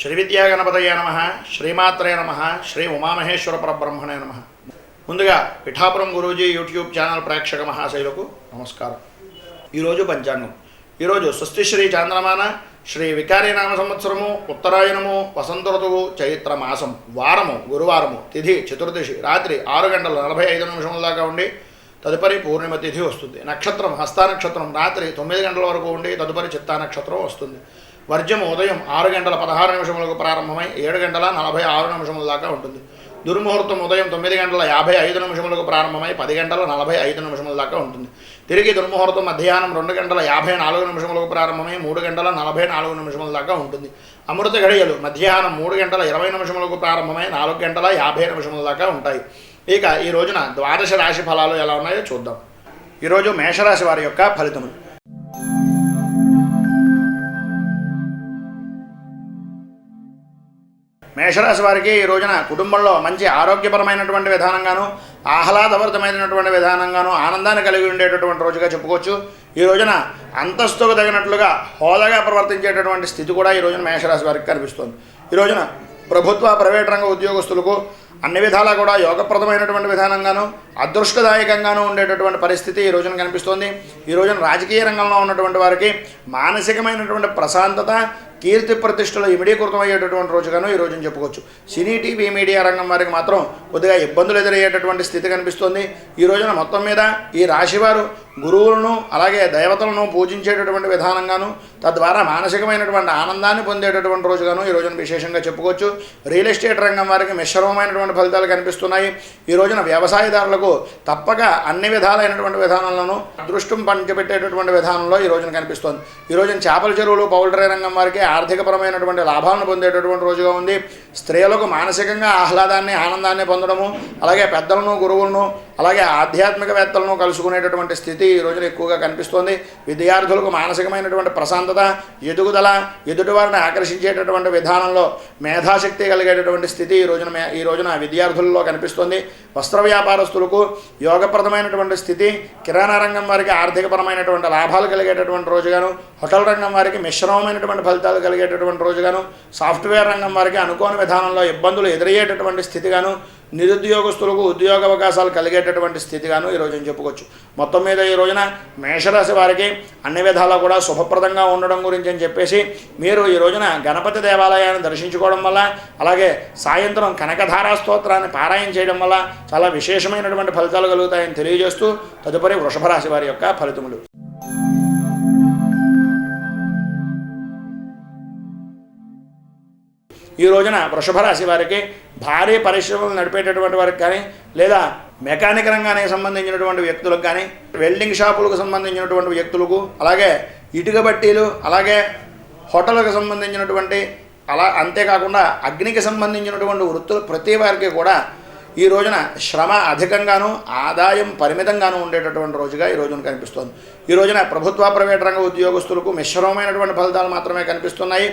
శ్రీ విద్యాగణపతయ నమ శ్రీమాత్రే నమ శ్రీ ఉమామహేశ్వర పరబ్రహ్మణే నమ. ముందుగా పిఠాపురం గురూజీ యూట్యూబ్ ఛానల్ ప్రేక్షక మహాశైలకు నమస్కారం. ఈరోజు పంచాంగం. ఈరోజు స్వస్తి శ్రీ చాంద్రమాన శ్రీ వికారి నామ సంవత్సరము ఉత్తరాయణము వసంత ఋతువు చైత్ర మాసం వారము గురువారము తిథి చతుర్దశి రాత్రి ఆరు గంటల నలభై ఐదు నిమిషముల దాకా ఉండి తదుపరి పూర్ణిమ తిథి వస్తుంది. నక్షత్రం హస్త నక్షత్రం రాత్రి తొమ్మిది గంటల వరకు ఉండి తదుపరి చిత్తా నక్షత్రం వస్తుంది. వర్జము ఉదయం ఆరు గంటల పదహారు నిమిషములకు ప్రారంభమై ఏడు గంటల నలభై ఆరు నిమిషముల దాకా ఉంటుంది. దుర్ముహూర్తం ఉదయం తొమ్మిది గంటల యాభై ఐదు నిమిషములకు ప్రారంభమై పది గంటల నలభై ఐదు నిమిషముల దాకా ఉంటుంది. తిరిగి దుర్ముహూర్తం మధ్యాహ్నం రెండు గంటల యాభై నాలుగు నిమిషములకు ప్రారంభమై మూడు గంటల నలభై నాలుగు నిమిషముల దాకా ఉంటుంది. అమృత ఘడియలు మధ్యాహ్నం మూడు గంటల ఇరవై నిమిషములకు ప్రారంభమై నాలుగు గంటల యాభై నిమిషముల దాకా ఉంటాయి. ఇక ఈ రోజున ద్వాదశ రాశి ఫలాలు ఎలా ఉన్నాయో చూద్దాం. ఈరోజు మేషరాశి వారి యొక్క ఫలితములు. మేషరాశి వారికి ఈ రోజున కుటుంబంలో మంచి ఆరోగ్యపరమైనటువంటి విధానంగాను ఆహ్లాదభరితమైనటువంటి విధానంగాను ఆనందాన్ని కలిగి ఉండేటటువంటి రోజుగా చెప్పుకోవచ్చు. ఈ రోజున అంతస్తుకు తగినట్లుగా హోదాగా ప్రవర్తించేటటువంటి స్థితి కూడా ఈ రోజున మేషరాశి వారికి కనిపిస్తుంది. ఈ రోజున ప్రభుత్వ ప్రైవేట్ రంగ ఉద్యోగస్తులకు అన్ని విధాలా కూడా యోగప్రదమైనటువంటి విధానంగాను అదృష్టదాయకంగాను ఉండేటటువంటి పరిస్థితి ఈ రోజున కనిపిస్తోంది. ఈ రోజున రాజకీయ రంగంలో ఉన్నటువంటి వారికి మానసికమైనటువంటి ప్రశాంతత కీర్తి ప్రతిష్టలు ఇమిడీకృతం అయ్యేటటువంటి రోజుగాను ఈ రోజున చెప్పుకోవచ్చు. సినీ టీవీ మీడియా రంగం వారికి మాత్రం కొద్దిగా ఇబ్బందులు ఎదురయ్యేటటువంటి స్థితి కనిపిస్తుంది. ఈ రోజున మొత్తం మీద ఈ రాశివారు గురువులను అలాగే దేవతలను పూజించేటటువంటి విధానంగాను తద్వారా మానసికమైనటువంటి ఆనందాన్ని పొందేటటువంటి రోజుగాను ఈ రోజున విశేషంగా చెప్పుకోవచ్చు. రియల్ ఎస్టేట్ రంగం వారికి మిశ్రమమైనటువంటి ఫలితాలు కనిపిస్తున్నాయి. ఈ రోజున వ్యవసాయదారులకు తప్పక అన్ని విధాలైనటువంటి విధానంలోనూ అదృష్టం పంచిపెట్టేటటువంటి విధానంలో ఈ రోజున కనిపిస్తోంది. ఈ రోజున చేపల చెరువులు పౌల్ట్రీ రంగం వారికి ఆర్థికపరమైనటువంటి లాభాలను పొందేటటువంటి రోజుగా ఉంది. స్త్రీలకు మానసికంగా ఆహ్లాదాన్ని ఆనందాన్ని పొందడము అలాగే పెద్దలను గురువులను అలాగే ఆధ్యాత్మికవేత్తలను కలుసుకునేటటువంటి స్థితి ఈ రోజున ఎక్కువగా కనిపిస్తోంది. విద్యార్థులకు మానసికమైనటువంటి ప్రశాంతత ఎదుగుదల ఎదుటి వారిని ఆకర్షించేటటువంటి విధానంలో మేధాశక్తి కలిగేటటువంటి స్థితి ఈ రోజున మే- ఈ రోజున విద్యార్థులలో కనిపిస్తోంది. వస్త్ర వ్యాపారస్తులకు యోగప్రదమైనటువంటి స్థితి కిరాణా రంగం వారికి ఆర్థికపరమైనటువంటి లాభాలు కలిగేటటువంటి రోజుగాను హోటల్ రంగం వారికి మిశ్రమమైనటువంటి ఫలితాలు కలిగేటటువంటి రోజుగాను సాఫ్ట్వేర్ రంగం వారికి అనుకోని విధానంలో ఇబ్బందులు ఎదురయ్యేటటువంటి స్థితిగాను నిరుద్యోగస్తులకు ఉద్యోగ అవకాశాలు కలిగేటటువంటి స్థితిగాను ఈ రోజున చెప్పుకోవచ్చు. మొత్తం మీద ఈ రోజున మేషరాశి వారికి అన్ని విధాలా కూడా శుభప్రదంగా ఉండడం గురించి అని చెప్పేసి మీరు ఈ రోజున గణపతి దేవాలయాన్ని దర్శించుకోవడం వల్ల అలాగే సాయంత్రం కనకధారా స్తోత్రాన్ని పారాయణ చేయడం వల్ల చాలా విశేషమైనటువంటి ఫలితాలు కలుగుతాయని తెలియజేస్తూ తదుపరి వృషభ రాశి వారి యొక్క ఫలితములు. ఈ రోజున వృషభ రాశి వారికి భారీ పరిశ్రమలు నడిపేటటువంటి వారికి కానీ లేదా మెకానిక్ రంగానికి సంబంధించినటువంటి వ్యక్తులకు కానీ వెల్డింగ్ షాపులకు సంబంధించినటువంటి వ్యక్తులకు అలాగే ఇటుక బట్టీలు అలాగే హోటళ్ళకు సంబంధించినటువంటి అలా అంతేకాకుండా అగ్నికి సంబంధించినటువంటి వృత్తులు ప్రతి వారికి కూడా ఈ రోజున శ్రమ అధికంగాను ఆదాయం పరిమితంగాను ఉండేటటువంటి రోజుగా ఈ రోజున కనిపిస్తోంది. ఈ రోజున ప్రభుత్వ ప్రైవేట్ రంగ ఉద్యోగస్తులకు మిశ్రమమైనటువంటి ఫలితాలు మాత్రమే కనిపిస్తున్నాయి.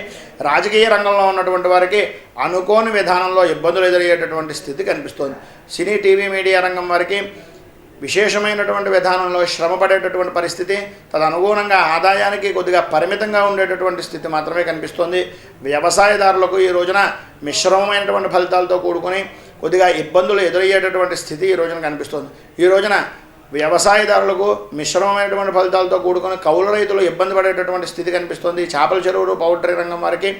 రాజకీయ రంగంలో ఉన్నటువంటి వారికి అనుకోని విధానంలో ఇబ్బందులు ఎదురయ్యేటటువంటి స్థితి కనిపిస్తోంది. సినీ టీవీ మీడియా రంగం వారికి విశేషమైనటువంటి విధానంలో శ్రమ పడేటటువంటి పరిస్థితి తదనుగుణంగా ఆదాయానికి కొద్దిగా పరిమితంగా ఉండేటటువంటి స్థితి మాత్రమే కనిపిస్తోంది. వ్యవసాయదారులకు ఈ రోజున మిశ్రమమైనటువంటి ఫలితాలతో కూడుకొని కొద్దిగా ఇబ్బందులు ఎదురయ్యేటటువంటి స్థితి ఈ రోజున కనిపిస్తోంది. ఈ రోజున వ్యవసాయదారులకు మిశ్రమమైనటువంటి ఫలితాలతో కూడుకుని కౌలు రైతులు ఇబ్బంది పడేటటువంటి స్థితి కనిపిస్తుంది. చేపల చెరువులు పౌల్ట్రీ రంగం వారికి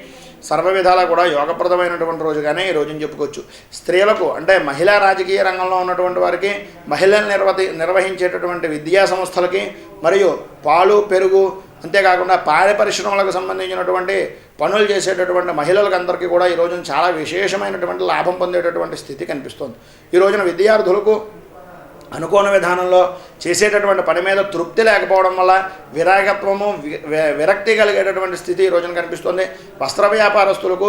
సర్వ విధాలా కూడా యోగప్రదమైనటువంటి రోజుగానే ఈ రోజున చెప్పుకోవచ్చు. స్త్రీలకు అంటే మహిళా రాజకీయ రంగంలో ఉన్నటువంటి వారికి మహిళలు నిర్వహి నిర్వహించేటటువంటి విద్యా సంస్థలకి మరియు పాలు పెరుగు అంతేకాకుండా పాడి పరిశ్రమలకు సంబంధించినటువంటి పనులు చేసేటటువంటి మహిళలకు అందరికీ కూడా ఈ రోజున చాలా విశేషమైనటువంటి లాభం పొందేటటువంటి స్థితి కనిపిస్తుంది. ఈ రోజున విద్యార్థులకు అనుకోని విధానంలో చేసేటటువంటి పని మీద తృప్తి లేకపోవడం వల్ల విరాగత్వము విరక్తి కలిగేటటువంటి స్థితి ఈ రోజున కనిపిస్తుంది. వస్త్ర వ్యాపారస్తులకు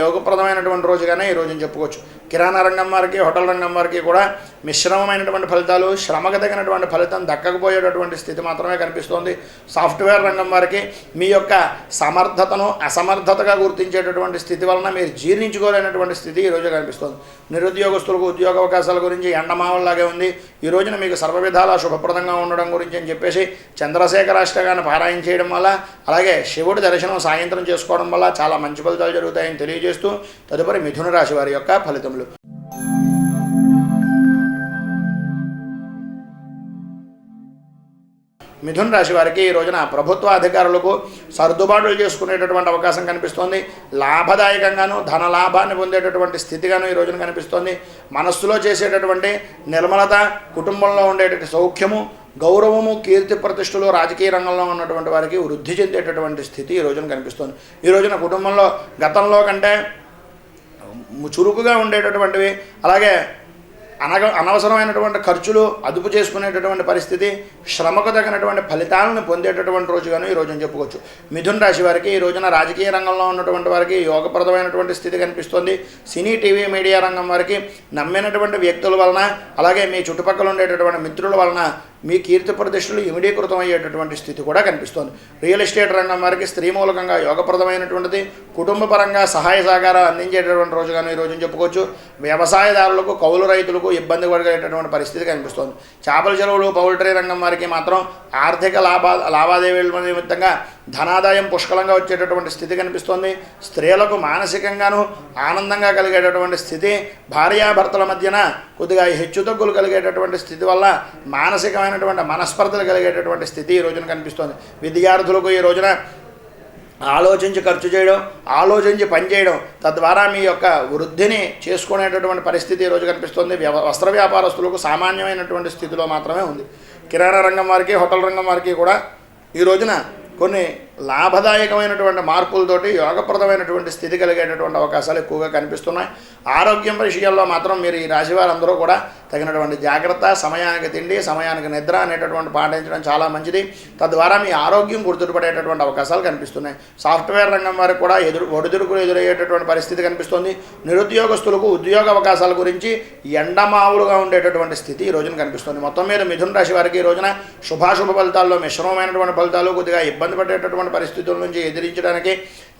యోగప్రదమైనటువంటి రోజుగానే ఈ రోజున చెప్పుకోవచ్చు. కిరాణా రంగం వారికి హోటల్ రంగం వారికి కూడా మిశ్రమమైనటువంటి ఫలితాలు శ్రమకు తగినటువంటి ఫలితం దక్కకపోయేటటువంటి స్థితి మాత్రమే కనిపిస్తోంది. సాఫ్ట్వేర్ రంగం వారికి మీ యొక్క సమర్థతను అసమర్థతగా గుర్తించేటటువంటి స్థితి వలన మీరు జీర్ణించుకోలేనటువంటి స్థితి ఈరోజు కనిపిస్తోంది. నిరుద్యోగస్తులకు ఉద్యోగ అవకాశాల గురించి ఎండమావల్లాగే ఉంది. ఈ రోజున మీకు సర్వ విధాలా శుభప్రదంగా ఉండడం గురించి అని చెప్పేసి చంద్రశేఖరాష్టగాన్ని పారాయణ చేయడం వల్ల అలాగే శివుడి దర్శనం సాయంత్రం చేసుకోవడం వల్ల చాలా మంచి ఫలితాలు జరుగుతాయని తెలియజేస్తూ తదుపరి మిథున రాశి వారి యొక్క ఫలితములు. మిథున రాశి వారికి ఈ రోజున ప్రభుత్వ అధికారులకు సర్దుబాట్లు చేసుకునేటటువంటి అవకాశం కనిపిస్తోంది. లాభదాయకంగాను ధన లాభాన్ని పొందేటటువంటి స్థితిగాను ఈ రోజున కనిపిస్తోంది. మనస్సులో చేసేటటువంటి నిర్మలత కుటుంబంలో ఉండేటటువంటి సౌఖ్యము గౌరవము కీర్తి ప్రతిష్టలు రాజకీయ రంగంలో ఉన్నటువంటి వారికి వృద్ధి చెందేటటువంటి స్థితి ఈ రోజున కనిపిస్తుంది. ఈ రోజున కుటుంబంలో గతంలో కంటే చురుకుగా ఉండేటటువంటివి అలాగే అనగ అనవసరమైనటువంటి ఖర్చులు అదుపు చేసుకునేటటువంటి పరిస్థితి శ్రమకు తగినటువంటి ఫలితాలను పొందేటటువంటి రోజుగాను ఈ రోజున చెప్పుకోవచ్చు. మిథున్ రాశి వారికి ఈ రోజున రాజకీయ రంగంలో ఉన్నటువంటి వారికి యోగప్రదమైనటువంటి స్థితి కనిపిస్తుంది. సినీ టీవీ మీడియా రంగం వారికి నమ్మినటువంటి వ్యక్తుల వలన అలాగే మీ చుట్టుపక్కల ఉండేటటువంటి మిత్రుల వలన మీ కీర్తి ప్రతిష్టలు ఇమిడీకృతం అయ్యేటటువంటి స్థితి కూడా కనిపిస్తోంది. రియల్ ఎస్టేట్ రంగం వారికి స్త్రీ మూలకంగా యోగప్రదమైనటువంటిది కుటుంబపరంగా సహాయ సహకారాలు అందించేటటువంటి రోజుగాను ఈ చెప్పుకోవచ్చు. వ్యవసాయదారులకు కౌలు రైతులకు ఇబ్బంది పడేటటువంటి పరిస్థితి కనిపిస్తోంది. చేపల చెరువులు పౌల్ట్రీ రంగం వారికి మాత్రం ఆర్థిక లాభా లావాదేవీల నిమిత్తంగా ధనాదాయం పుష్కలంగా వచ్చేటటువంటి స్థితి కనిపిస్తోంది. స్త్రీలకు మానసికంగాను ఆనందంగా కలిగేటటువంటి స్థితి భార్యాభర్తల మధ్యన కొద్దిగా హెచ్చుతగ్గులు కలిగేటటువంటి స్థితి వల్ల మానసికమైనటువంటి మనస్పర్ధలు కలిగేటటువంటి స్థితి ఈ రోజున కనిపిస్తోంది. విద్యార్థులకు ఈ రోజున ఆలోచించి ఖర్చు చేయడం ఆలోచించి పనిచేయడం తద్వారా మీ యొక్క వృద్ధిని చేసుకునేటటువంటి పరిస్థితి ఈరోజు కనిపిస్తుంది. వ్యవ వస్త్ర వ్యాపారస్తులకు సామాన్యమైనటువంటి స్థితిలో మాత్రమే ఉంది. కిరాణా రంగం వారికి హోటల్ రంగం వారికి కూడా ఈ రోజున కొన్ని లాభదాయకమైనటువంటి మార్పులతోటి యోగప్రదమైనటువంటి స్థితి కలిగేటటువంటి అవకాశాలు ఎక్కువగా కనిపిస్తున్నాయి. ఆరోగ్యం విషయాల్లో మాత్రం మీరు ఈ రాశి వారందరూ కూడా తగినటువంటి జాగ్రత్త సమయానికి తిండి సమయానికి నిద్ర అనేటటువంటి పాటించడం చాలా మంచిది. తద్వారా మీ ఆరోగ్యం గుర్తుపడేటటువంటి అవకాశాలు కనిపిస్తున్నాయి. సాఫ్ట్వేర్ రంగం వారికి కూడా ఎదురు ఒడిదుడుకులు ఎదురయ్యేటటువంటి పరిస్థితి కనిపిస్తుంది. నిరుద్యోగస్తులకు ఉద్యోగ అవకాశాల గురించి ఎండమావులుగా ఉండేటటువంటి స్థితి ఈ రోజున కనిపిస్తుంది. మొత్తం మీద మిథున రాశి వారికి ఈ రోజున శుభాశుభ ఫలితాల్లో మిశ్రమమైనటువంటి ఫలితాలు కొద్దిగా ఇబ్బంది పడేటటువంటి పరిస్థితుల నుంచి ఎదిరించడానికి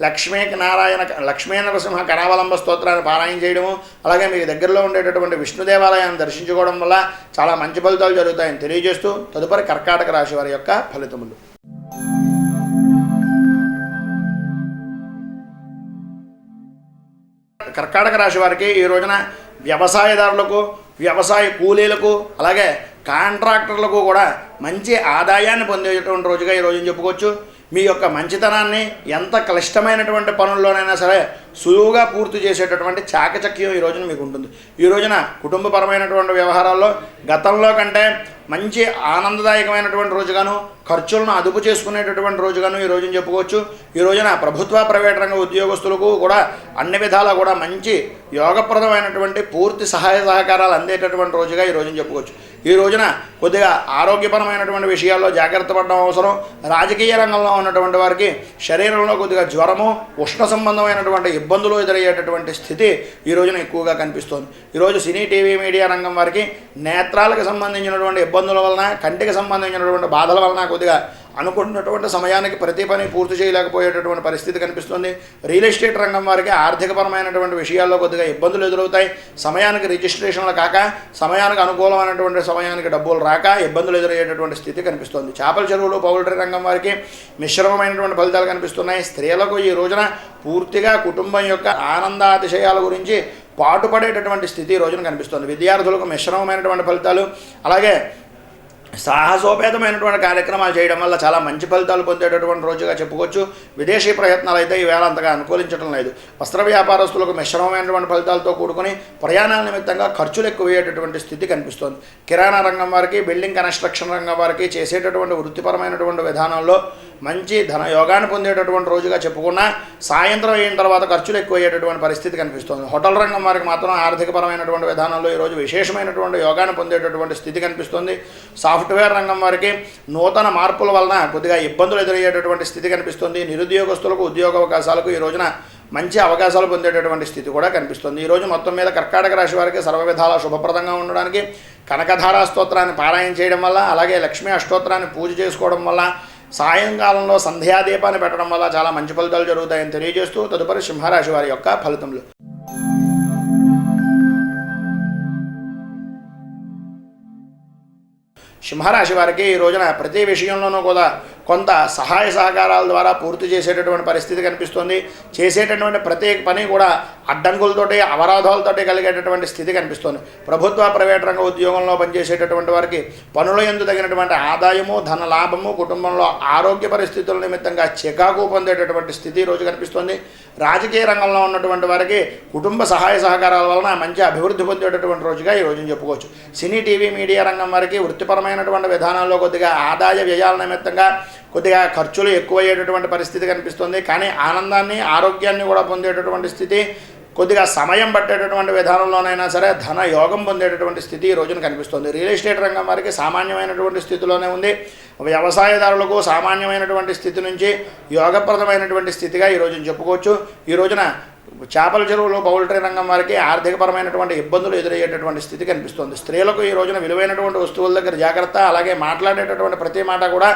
లక్ష్మీ నారాయణ లక్ష్మీ నరసింహ కరావలంబ స్తోత్రాన్ని పారాయణ చేయడము అలాగే మీ దగ్గరలో ఉండేటటువంటి విష్ణు దేవాలయాన్ని దర్శించుకోవడం వల్ల చాలా మంచి ఫలితాలు జరుగుతాయని తెలియజేస్తూ తదుపరి కర్కాటక రాశి వారి యొక్క ఫలితములు. కర్కాటక రాశి వారికి ఈ రోజున వ్యవసాయదారులకు వ్యవసాయ కూలీలకు అలాగే కాంట్రాక్టర్లకు కూడా మంచి ఆదాయాన్ని పొందేటువంటి రోజుగా ఈ రోజున చెప్పుకోవచ్చు. మీ యొక్క మంచితనాన్ని ఎంత క్లిష్టమైనటువంటి పనుల్లోనైనా సరే సులువుగా పూర్తి చేసేటటువంటి చాకచక్యం ఈ రోజున మీకు ఉంటుంది ఈ రోజున కుటుంబపరమైనటువంటి వ్యవహారాల్లో గతంలో కంటే మంచి ఆనందదాయకమైనటువంటి రోజుగాను ఖర్చులను అదుపు చేసుకునేటటువంటి రోజుగాను ఈ రోజున చెప్పుకోవచ్చు. ఈ రోజున ప్రభుత్వ ప్రైవేట్ రంగ ఉద్యోగస్తులకు కూడా అన్ని విధాలా కూడా మంచి యోగప్రదమైనటువంటి పూర్తి సహాయ సహకారాలు అందేటటువంటి రోజుగా ఈ రోజున చెప్పుకోవచ్చు. ఈ రోజున కొద్దిగా ఆరోగ్యపరమైనటువంటి విషయాల్లో జాగ్రత్త పడడం అవసరం. రాజకీయ రంగంలో ఉన్నటువంటి వారికి శరీరంలో కొద్దిగా జ్వరము ఉష్ణ సంబంధమైనటువంటి ఇబ్బందులు ఎదురయ్యేటటువంటి స్థితి ఈ రోజున ఎక్కువగా కనిపిస్తోంది. ఈరోజు సినీ టీవీ మీడియా రంగం వారికి నేత్రాలకు సంబంధించినటువంటి ఇబ్బందుల వలన కంటికి సంబంధించినటువంటి బాధల వలన కొద్దిగా అనుకున్నటువంటి సమయానికి ప్రతి పని పూర్తి చేయలేకపోయేటటువంటి పరిస్థితి కనిపిస్తుంది. రియల్ ఎస్టేట్ రంగం వారికి ఆర్థికపరమైనటువంటి విషయాల్లో కొద్దిగా ఇబ్బందులు ఎదురవుతాయి. సమయానికి రిజిస్ట్రేషన్లు కాక సమయానికి అనుకూలమైనటువంటి సమయానికి డబ్బులు రాక ఇబ్బందులు ఎదురయ్యేటటువంటి స్థితి కనిపిస్తుంది. చేపల చెరువులు పౌల్ట్రీ రంగం వారికి మిశ్రమమైనటువంటి ఫలితాలు కనిపిస్తున్నాయి. స్త్రీలకు ఈ రోజున పూర్తిగా కుటుంబం యొక్క ఆనందాతిశయాల గురించి పాటుపడేటటువంటి స్థితి ఈ రోజున కనిపిస్తుంది. విద్యార్థులకు మిశ్రమమైనటువంటి ఫలితాలు అలాగే సాహసోపేతమైనటువంటి కార్యక్రమాలు చేయడం వల్ల చాలా మంచి ఫలితాలు పొందేటటువంటి రోజుగా చెప్పుకోవచ్చు. విదేశీ ప్రయత్నాలు అయితే ఈవేళ అంతగా అనుకూలించడం లేదు. వస్త్ర వ్యాపారస్తులకు మిశ్రమమైనటువంటి ఫలితాలతో కూడుకుని ప్రయాణాల నిమిత్తంగా ఖర్చులు ఎక్కువ అయ్యేటటువంటి స్థితి కనిపిస్తోంది. కిరాణా రంగం వారికి బిల్డింగ్ కన్స్ట్రక్షన్ రంగం వారికి చేసేటటువంటి వృత్తిపరమైనటువంటి విధానంలో మంచి ధనయోగాన్ని పొందేటటువంటి రోజుగా చెప్పుకున్నా సాయంత్రం అయిన తర్వాత ఖర్చులు ఎక్కువయ్యేటటువంటి పరిస్థితి కనిపిస్తుంది. హోటల్ రంగం వారికి మాత్రం ఆర్థికపరమైనటువంటి విధానంలో ఈరోజు విశేషమైనటువంటి యోగాన్ని పొందేటటువంటి స్థితి కనిపిస్తుంది. సాఫ్ట్వేర్ రంగం వారికి నూతన మార్పుల వలన కొద్దిగా ఇబ్బందులు ఎదురయ్యేటటువంటి స్థితి కనిపిస్తుంది. నిరుద్యోగస్తులకు ఉద్యోగ అవకాశాలకు ఈ రోజున మంచి అవకాశాలు పొందేటటువంటి స్థితి కూడా కనిపిస్తుంది. ఈరోజు మొత్తం మీద కర్కాటక రాశి వారికి సర్వవిధాల శుభప్రదంగా ఉండడానికి కనకధారా స్తోత్రాన్ని పారాయణ చేయడం వల్ల అలాగే లక్ష్మీ అష్టోత్రాన్ని పూజ చేసుకోవడం వల్ల సాయంకాలంలో సంధ్యాదీపాన్ని పెట్టడం వల్ల చాలా మంచి ఫలితాలు జరుగుతాయని తెలియజేస్తూ తదుపరి సింహరాశి వారి యొక్క ఫలితములు. సింహరాశి వారికి ఈ రోజున ప్రతి విషయంలోనూ కూడా కొంత సహాయ సహకారాల ద్వారా పూర్తి చేసేటటువంటి పరిస్థితి కనిపిస్తుంది. చేసేటటువంటి ప్రతి పని కూడా అడ్డంకులతోటి అవరాధాలతోటి కలిగేటటువంటి స్థితి కనిపిస్తుంది. ప్రభుత్వ ప్రైవేట్ రంగ ఉద్యోగంలో పనిచేసేటటువంటి వారికి పనుల ఎందు తగినటువంటి ఆదాయము ధన లాభము కుటుంబంలో ఆరోగ్య పరిస్థితుల నిమిత్తంగా చికాకు పొందేటటువంటి స్థితి రోజు కనిపిస్తుంది. రాజకీయ రంగంలో ఉన్నటువంటి వారికి కుటుంబ సహాయ సహకారాల వలన మంచి అభివృద్ధి పొందేటటువంటి రోజుగా ఈ రోజున చెప్పుకోవచ్చు. సినీ టీవీ మీడియా రంగం వారికి వృత్తిపరమైనటువంటి విధానాల్లో కొద్దిగా ఆదాయ వ్యయాల నిమిత్తంగా కొద్దిగా ఖర్చులు ఎక్కువయ్యేటటువంటి పరిస్థితి కనిపిస్తుంది. కానీ ఆనందాన్ని ఆరోగ్యాన్ని కూడా పొందేటటువంటి స్థితి కొద్దిగా సమయం పట్టేటటువంటి విధానంలోనైనా సరే ధన యోగం పొందేటటువంటి స్థితి ఈ రోజున కనిపిస్తుంది. రియల్ ఎస్టేట్ రంగం వారికి సామాన్యమైనటువంటి స్థితిలోనే ఉంది. వ్యవసాయదారులకు సామాన్యమైనటువంటి స్థితి నుంచి యోగప్రదమైనటువంటి స్థితిగా ఈ రోజున చెప్పుకోవచ్చు. ఈ రోజున చేపల చెరువులు పౌల్ట్రీ రంగం వారికి ఆర్థికపరమైనటువంటి ఇబ్బందులు ఎదురయ్యేటటువంటి స్థితి కనిపిస్తుంది. స్త్రీలకు ఈ రోజున విలువైనటువంటి వస్తువుల దగ్గర జాగ్రత్త అలాగే మాట్లాడేటటువంటి ప్రతి మాట కూడా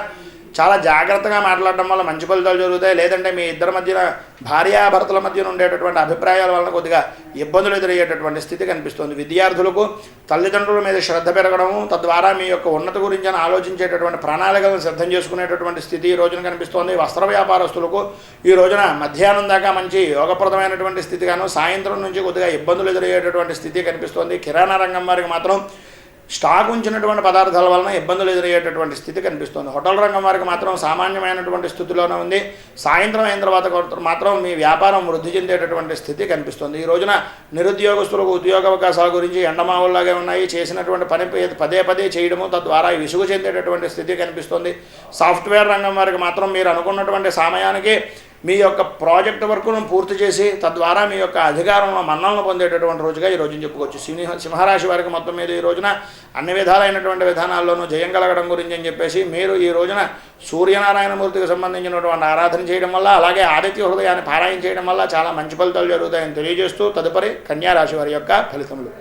చాలా జాగ్రత్తగా మాట్లాడడం వల్ల మంచి ఫలితాలు జరుగుతాయి. లేదంటే మీ ఇద్దరి మధ్యన భార్యాభర్తల మధ్యన ఉండేటటువంటి అభిప్రాయాల వలన కొద్దిగా ఇబ్బందులు ఎదురయ్యేటటువంటి స్థితి కనిపిస్తుంది. విద్యార్థులకు తల్లిదండ్రుల మీద శ్రద్ధ పెరగడము తద్వారా మీ యొక్క ఉన్నత గురించి ఆలోచించేటటువంటి ప్రణాళికలను సిద్ధం చేసుకునేటటువంటి స్థితి ఈ రోజున కనిపిస్తోంది. వస్త్ర వ్యాపారస్తులకు ఈ రోజున మధ్యాహ్నం దాకా మంచి యోగప్రదమైనటువంటి స్థితిగాను సాయంత్రం నుంచి కొద్దిగా ఇబ్బందులు ఎదురయ్యేటటువంటి స్థితి కనిపిస్తోంది. కిరాణా రంగం వారికి మాత్రం స్టాక్ ఉంచినటువంటి పదార్థాల వలన ఇబ్బందులు ఎదురయ్యేటటువంటి స్థితి కనిపిస్తుంది. హోటల్ రంగం వారికి మాత్రం సామాన్యమైనటువంటి స్థితిలోనే ఉంది. సాయంత్రం అయిన తర్వాత మాత్రం మీ వ్యాపారం వృద్ధి చెందేటటువంటి స్థితి కనిపిస్తుంది. ఈ రోజున నిరుద్యోగస్తులకు ఉద్యోగ అవకాశాల గురించి ఎండమావుల్లాగే ఉన్నాయి. చేసినటువంటి పని పదే పదే చేయడము తద్వారా విసుగు చెందేటటువంటి స్థితి కనిపిస్తుంది. సాఫ్ట్వేర్ రంగం వారికి మాత్రం మీరు అనుకున్నటువంటి సమయానికి మీ యొక్క ప్రాజెక్ట్ వర్క్ను పూర్తి చేసి తద్వారా మీ యొక్క అధికారంలో మన్నలను పొందేటటువంటి రోజుగా ఈ రోజున చెప్పుకోవచ్చు. సింహ సింహరాశి వారికి మొత్తం మీద ఈ రోజున అన్ని విధాలైనటువంటి విధానాల్లోనూ జయం కలగడం గురించి అని చెప్పేసి మీరు ఈ రోజున సూర్యనారాయణమూర్తికి సంబంధించినటువంటి ఆరాధన చేయడం వల్ల అలాగే ఆదిత్య హృదయాన్ని పారాయణ చేయడం వల్ల చాలా మంచి ఫలితాలు జరుగుతాయని తెలియజేస్తూ తదుపరి కన్యారాశి వారి యొక్క ఫలితములు.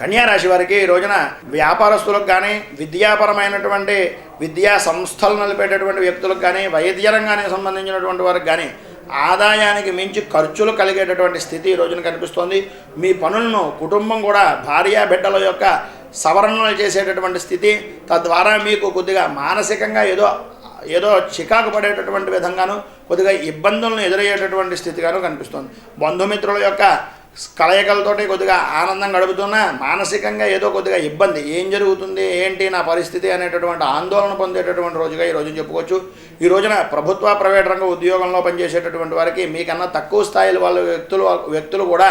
కన్యారాశి వారికి ఈ రోజున వ్యాపారస్తులకు కానీ విద్యాపరమైనటువంటి విద్యా సంస్థలు నలిపేటటువంటి వ్యక్తులకు కానీ వైద్య రంగానికి సంబంధించినటువంటి వారికి కానీ ఆదాయానికి మించి ఖర్చులు కలిగేటటువంటి స్థితి ఈ రోజున కనిపిస్తోంది. మీ పనులను కుటుంబం కూడా భార్యా బిడ్డల యొక్క సవరణలు చేసేటటువంటి స్థితి తద్వారా మీకు కొద్దిగా మానసికంగా ఏదో ఏదో చికాకు పడేటటువంటి విధంగాను కొద్దిగా ఇబ్బందులను ఎదురయ్యేటటువంటి స్థితిగాను కనిపిస్తుంది. బంధుమిత్రుల యొక్క కలయికలతోటి కొద్దిగా ఆనందం గడుపుతున్నా మానసికంగా ఏదో కొద్దిగా ఇబ్బంది. ఏం జరుగుతుంది? ఏంటి నా పరిస్థితి అనేటటువంటి ఆందోళన పొందేటటువంటి రోజుగా ఈ రోజున చెప్పుకోవచ్చు. ఈ రోజున ప్రభుత్వ ప్రైవేట్ రంగ ఉద్యోగంలో పనిచేసేటటువంటి వారికి మీకన్నా తక్కువ స్థాయిలో వాళ్ళ వ్యక్తులు వ్యక్తులు కూడా